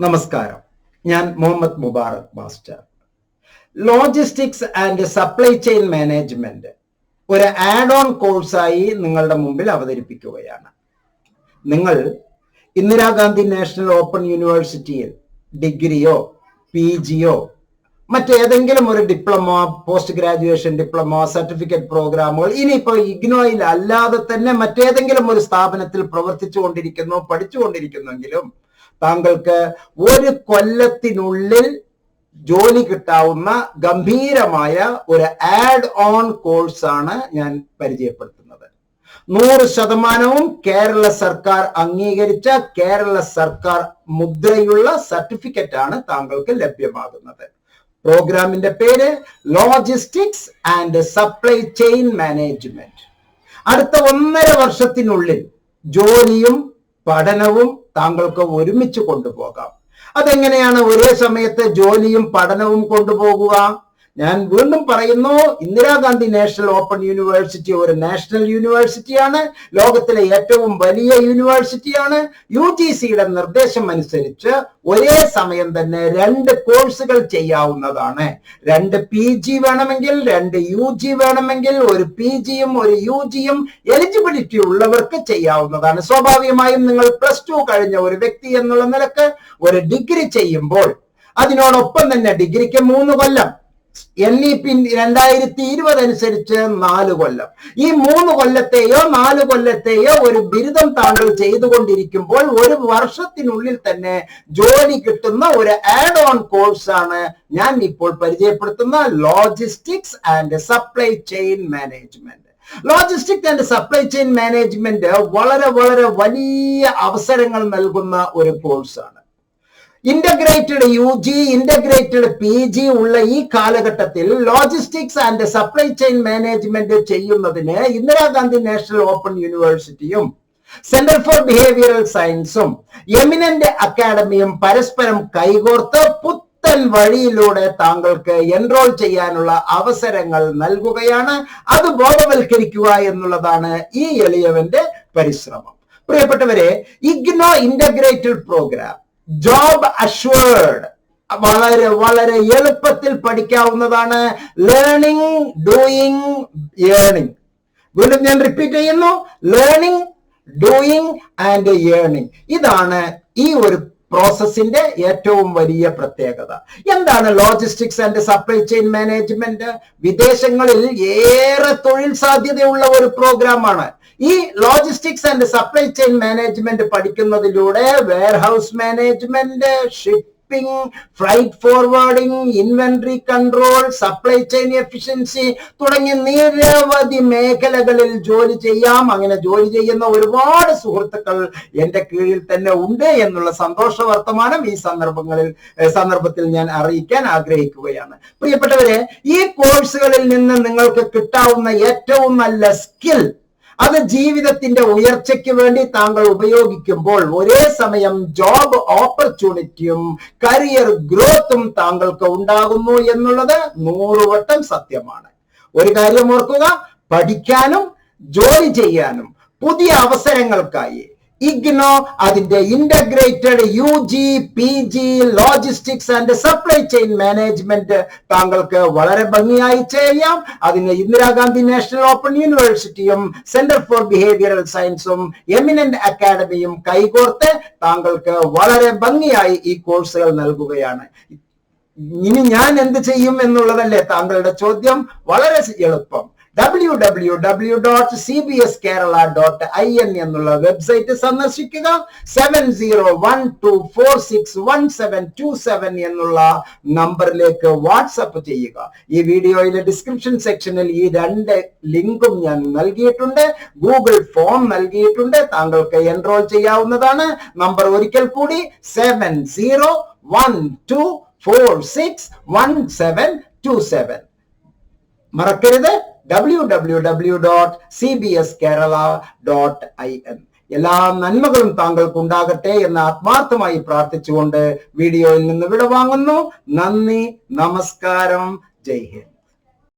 നമസ്കാരം. ഞാൻ Muhammad Mubarak master. Logistics and supply chain management ഒരു ആഡ് ഓൺ കോഴ്സായി നിങ്ങളുടെ മുമ്പിൽ അവതരിപ്പിക്കുകയാണ്. നിങ്ങൾ ഇന്ദിരാഗാന്ധി നാഷണൽ ഓപ്പൺ യൂണിവേഴ്സിറ്റിയിൽ ഡിഗ്രിയോ പി ജിയോ മറ്റേതെങ്കിലും ഒരു diploma post graduation diploma certificate പ്രോഗ്രാമുകൾ ഇനിയിപ്പോൾ ഇഗ്നോയിൽ അല്ലാതെ തന്നെ മറ്റേതെങ്കിലും ഒരു സ്ഥാപനത്തിൽ പ്രവർത്തിച്ചു കൊണ്ടിരിക്കുന്നു പഠിച്ചുകൊണ്ടിരിക്കുന്നെങ്കിലും താങ്കൾക്ക് ഒരു കൊല്ലത്തിനുള്ളിൽ ജോലി കിട്ടാവുന്ന ഗംഭീരമായ ഒരു ആഡ് ഓൺ കോഴ്സാണ് ഞാൻ പരിചയപ്പെടുത്തുന്നത്. നൂറ് ശതമാനവും കേരള സർക്കാർ അംഗീകരിച്ച കേരള സർക്കാർ മുദ്രയുള്ള സർട്ടിഫിക്കറ്റ് ആണ് താങ്കൾക്ക് ലഭ്യമാകുന്നത്. പ്രോഗ്രാമിന്റെ പേര് logistics and supply chain management അടുത്ത ഒന്നര വർഷത്തിനുള്ളിൽ ജോലിയും പഠനവും താങ്കൾക്ക് ഒരുമിച്ച് കൊണ്ടുപോകാം. അതെങ്ങനെയാണ് ഒരേ സമയത്ത് ജോലിയും പഠനവും കൊണ്ടുപോകുക? ഞാൻ വീണ്ടും പറയുന്നു ഇന്ദിരാഗാന്ധി നാഷണൽ ഓപ്പൺ യൂണിവേഴ്സിറ്റി ഒരു നാഷണൽ യൂണിവേഴ്സിറ്റിയാണ്. ലോകത്തിലെ ഏറ്റവും വലിയ യൂണിവേഴ്സിറ്റിയാണ്. യു ജി സിയുടെ നിർദ്ദേശം അനുസരിച്ച് ഒരേ സമയം തന്നെ രണ്ട് കോഴ്സുകൾ ചെയ്യാവുന്നതാണ്. രണ്ട് പി ജി വേണമെങ്കിൽ രണ്ട് യു ജി വേണമെങ്കിൽ ഒരു പി ജിയും ഒരു യു ജിയും എലിജിബിലിറ്റി ഉള്ളവർക്ക് ചെയ്യാവുന്നതാണ്. സ്വാഭാവികമായും നിങ്ങൾ പ്ലസ് ടു കഴിഞ്ഞ ഒരു വ്യക്തി എന്നുള്ള നിലയ്ക്ക് ഒരു ഡിഗ്രി ചെയ്യുമ്പോൾ അതിനോടൊപ്പം തന്നെ ഡിഗ്രിക്ക് മൂന്ന് കൊല്ലം എൻ ഇ പി രണ്ടായിരത്തി ഇരുപത് അനുസരിച്ച് നാല് കൊല്ലം. ഈ മൂന്ന് കൊല്ലത്തെയോ നാല് കൊല്ലത്തെയോ ഒരു ബിരുദം താങ്കൾ ചെയ്തുകൊണ്ടിരിക്കുമ്പോൾ ഒരു വർഷത്തിനുള്ളിൽ തന്നെ ജോലി കിട്ടുന്ന ഒരു ആഡ് ഓൺ കോഴ്സ് ആണ് ഞാൻ ഇപ്പോൾ പരിചയപ്പെടുത്തുന്ന logistics and supply chain management logistic and supply chain management വളരെ വളരെ വലിയ അവസരങ്ങൾ നൽകുന്ന ഒരു കോഴ്സാണ് integrated U G integrated P G ഉള്ള ഈ കാലഘട്ടത്തിൽ logistics and supply chain management ചെയ്യുന്നതിന് ഇന്ദിരാഗാന്ധി നാഷണൽ ഓപ്പൺ യൂണിവേഴ്സിറ്റിയും സെന്റർ ഫോർ ബിഹേവിയറൽ സയൻസും എമിനന്റ് അക്കാഡമിയും പരസ്പരം കൈകോർത്ത് പുത്തൻ വഴിയിലൂടെ താങ്കൾക്ക് എൻറോൾ ചെയ്യാനുള്ള അവസരങ്ങൾ നൽകുകയാണ്. അത് ബോധവൽക്കരിക്കുക എന്നുള്ളതാണ് ഈ എളിയവന്റെ പരിശ്രമം. പ്രിയപ്പെട്ടവരെ IGNOU integrated programme job assured വളരെ വളരെ എളുപ്പത്തിൽ പഠിക്കാവുന്നതാണ് ലേണിംഗ് ഡൂയിങ് ഏണിംഗ് വീണ്ടും ഞാൻ റിപ്പീറ്റ് ചെയ്യുന്നു. ലേണിംഗ് ഡൂയിങ് ആൻഡ് ഏണിംഗ് ഇതാണ് ഈ ഒരു പ്രോസസ്സിന്റെ ഏറ്റവും വലിയ പ്രത്യേകത. എന്താണ് logistics and supply chain management വിദേശങ്ങളിൽ ഏറെ തൊഴിൽ സാധ്യതയുള്ള ഒരു പ്രോഗ്രാമാണ് ഈ logistics and supply chain management പഠിക്കുന്നതിലൂടെ warehouse management shipping flight forwarding inventory control supply chain efficiency തുടങ്ങിയ നിരവധി മേഖലകളിൽ ജോലി ചെയ്യാം. അങ്ങനെ ജോലി ചെയ്യുന്ന ഒരുപാട് സുഹൃത്തുക്കൾ എന്റെ കീഴിൽ തന്നെ ഉണ്ട് എന്നുള്ള സന്തോഷ വർത്തമാനം ഈ സന്ദർഭങ്ങളിൽ സന്ദർഭത്തിൽ ഞാൻ അറിയിക്കാൻ ആഗ്രഹിക്കുകയാണ്. പ്രിയപ്പെട്ടവരെ ഈ കോഴ്സുകളിൽ നിന്ന് നിങ്ങൾക്ക് കിട്ടാവുന്ന ഏറ്റവും നല്ല സ്കിൽ അത് ജീവിതത്തിന്റെ ഉയർച്ചയ്ക്ക് വേണ്ടി താങ്കൾ ഉപയോഗിക്കുമ്പോൾ ഒരേ സമയം ജോബ് ഓപ്പർച്യൂണിറ്റിയും കരിയർ ഗ്രോത്തും താങ്കൾക്ക് ഉണ്ടാകുന്നു എന്നുള്ളത് നൂറുവട്ടം സത്യമാണ്. ഒരു കാര്യം ഓർക്കുക പഠിക്കാനും ജോലി ചെയ്യാനും പുതിയ അവസരങ്ങൾക്കായി ഇഗ്നോ അതിന്റെ integrated U G P G logistics and supply chain management താങ്കൾക്ക് വളരെ ഭംഗിയായി ചെയ്യാം. അതിന് ഇന്ദിരാഗാന്ധി നാഷണൽ ഓപ്പൺ യൂണിവേഴ്സിറ്റിയും സെന്റർ ഫോർ ബിഹേവിയറൽ സയൻസും എമിനന്റ് അക്കാഡമിയും കൈകോർത്ത് താങ്കൾക്ക് വളരെ ഭംഗിയായി ഈ കോഴ്സുകൾ നൽകുകയാണ്. ഇനി ഞാൻ എന്ത് ചെയ്യും എന്നുള്ളതല്ലേ താങ്കളുടെ ചോദ്യം? വളരെ എളുപ്പം. W W W dot C B S Kerala dot I N എന്നുള്ള വെബ്സൈറ്റ് സന്ദർശിക്കുക. Seven zero one two four six one seven two seven എന്നുള്ള നമ്പറിലേക്ക് വാട്സപ്പ് ചെയ്യുക. ഈ വീഡിയോയിലെ ഡിസ്ക്രിപ്ഷൻ സെക്ഷനിൽ ഈ രണ്ട് ലിങ്കും ഞാൻ നൽകിയിട്ടുണ്ട്. ഗൂഗിൾ ഫോം നൽകിയിട്ടുണ്ട്. താങ്കൾക്ക് എൻറോൾ ചെയ്യാവുന്നതാണ്. നമ്പർ ഒരിക്കൽ കൂടി seven zero one two four six one seven two seven മറക്കരുത്. W dot C B S Kerala dot I N എല്ലാ നന്മകളും താങ്കൾക്ക് ഉണ്ടാകട്ടെ എന്ന് ആത്മാർത്ഥമായി പ്രാർത്ഥിച്ചുകൊണ്ട് വീഡിയോയിൽ നിന്ന് വിടവാങ്ങുന്നു. നന്ദി നമസ്കാരം. ജയ് ഹിന്ദ്.